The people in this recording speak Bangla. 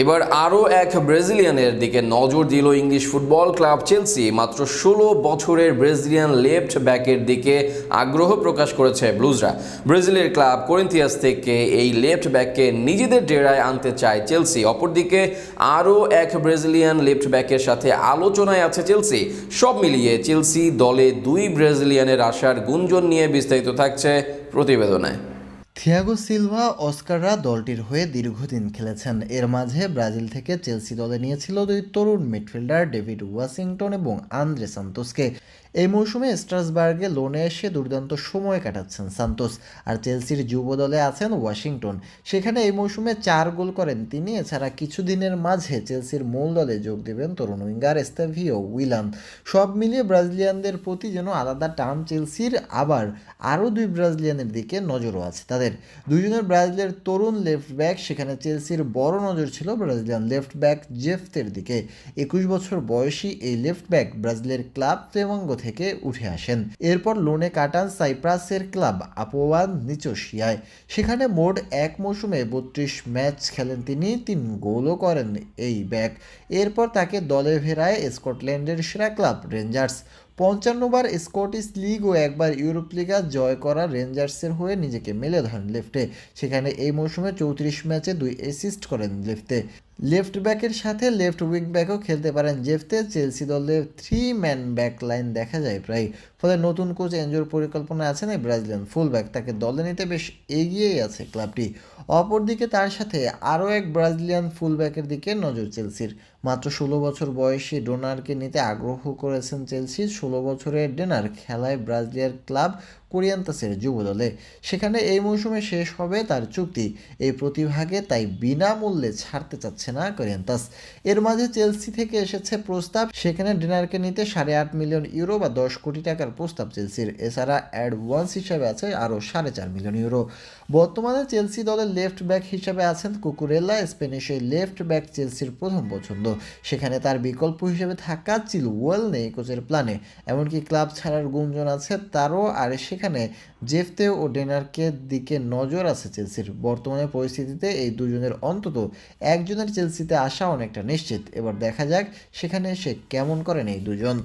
এবার আরও এক ব্রাজিলিয়ানের দিকে নজর দিল ইংলিশ ফুটবল ক্লাব চেলসি। মাত্র ষোলো বছরের ব্রাজিলিয়ান লেফট ব্যাকের দিকে আগ্রহ প্রকাশ করেছে ব্লুজরা। ব্রাজিলের ক্লাব করিন্থিয়াস থেকে এই লেফট ব্যাককে নিজেদের ডেরায় আনতে চায় চেলসি। অপরদিকে আরও এক ব্রাজিলিয়ান লেফট ব্যাকের সাথে আলোচনায় আছে চেলসি। সব মিলিয়ে চেলসি দলে দুই ব্রাজিলিয়ানের আসার গুঞ্জন নিয়ে বিস্তারিত থাকছে প্রতিবেদনায় থিয়াগো সিলভা অস্কাররা দলটির হয়ে দীর্ঘদিন খেলেছেন। এর মাঝে ব্রাজিল থেকে চেলসি দলে নিয়েছিল দুই তরুণ মিডফিল্ডার ডেভিড ওয়াশিংটন এবং আন্দ্রে সান্তোসকে। এই মৌসুমে স্ট্রাসবার্গে লোনে এসে দুর্দান্ত সময় কাটাচ্ছেন সান্তোস আর চেলসির যুব দলে আছেন ওয়াশিংটন। সেখানে এই মৌসুমে চার গোল করেন তিনি, এছাড়া কিছুদিনের মাঝে চেলসির মূল দলে যোগ দেবেন তরুণ উইঙ্গার এস্তেভিও উইলান। সব মিলিয়ে ব্রাজিলিয়ানদের প্রতি যেন আলাদা টান চেলসির, আবার আরও দুই ব্রাজিলিয়ানের দিকে নজরও আছে। তাদের দুজনের ব্রাজিলের তরুণ লেফট ব্যাক সেখানে চেলসির বড় নজর ছিল ব্রাজিলিয়ান লেফট ব্যাক জেফতের দিকে। একুশ বছর বয়সী এই লেফট ব্যাক ব্রাজিলের ক্লাব ফ্লেমাঙ্গ থেকে উঠে আসেন। এরপর লোনে কাটান সাইপ্রাসের ক্লাব আপোয়ান নিচোশিয়ায়। সেখানে মোট এক মৌসুমে বত্রিশ ম্যাচ খেলেন তিনি, তিন গোলও করেন এই ব্যাক এরপর তাকে দলে ফেরায় স্কটল্যান্ডের সেরা ক্লাব রেঞ্জার্স। পঞ্চান্নবার স্কটিশ লিগ ও একবার ইউরোপ লিগা জয় করা রেঞ্জার্সের হয়ে নিজেকে মেলে ধরেন লেফটে। সেখানে এই মৌসুমে চৌত্রিশ ম্যাচে দুই অ্যাসিস্ট করেন লেফটে। লেফট ব্যাকের সাথে লেফট উইং ব্যাকও খেলতে পারেন জেফতে। চেলসি দলে থ্রি ম্যান ব্যাক লাইন দেখা যায় প্রায়। ফলে নতুন কোচ এনজোর পরিকল্পনা আছে এই ব্রাজিলিয়ান ফুল ব্যাক তাকে দলে নিতে বেশ এগিয়েই আছে ক্লাবটি। অপরদিকে তার সাথে আরও এক ব্রাজিলিয়ান ফুল ব্যাকের দিকে নজর চেলসির। মাত্র ষোলো বছর বয়সী ডোনারকে নিতে আগ্রহ করেছেন চেলসি ষোলো বছরের ডেনার খেলায় ব্রাজিলিয়ার ক্লাব কোরিয়ান্তাসের যুব দলে। সেখানে এই মৌসুমে শেষ হবে তার চুক্তি। এই প্রতিভাগে তাই বিনামূল্যে ছাড়তে চাচ্ছে না কোরিয়ান্তাস। এর মাঝে চেলসি থেকে এসেছে প্রস্তাব, সেখানে ডেনারকে নিতে সাড়ে আট মিলিয়ন ইউরো বা দশ কোটি টাকার প্রস্তাব চেলসির। এছাড়া অ্যাডভান্স হিসাবে আছে আরও সাড়ে চার মিলিয়ন ইউরো। বর্তমানে চেলসি দলের লেফট ব্যাক হিসাবে আছেন কুকুরেলা স্পেনিশ এই লেফট ব্যাক চেলসির প্রথম পছন্দ। সেখানে তার বিকল্প হিসেবে থাকা চিলওয়েল নেই কোচের প্ল্যানে। এমনকি ক্লাব ছাড়ার গুঞ্জন আছে তারও, আর সেখানে জেফতে ও ডেনারকের দিকে নজর আছে চেলসির। বর্তমানে পরিস্থিতিতে এই দুজনের অন্তত একজনের চেলসিতে আসা অনেকটা নিশ্চিত। এবার দেখা যাক সেখানে সে কেমন করেন এই দুজন।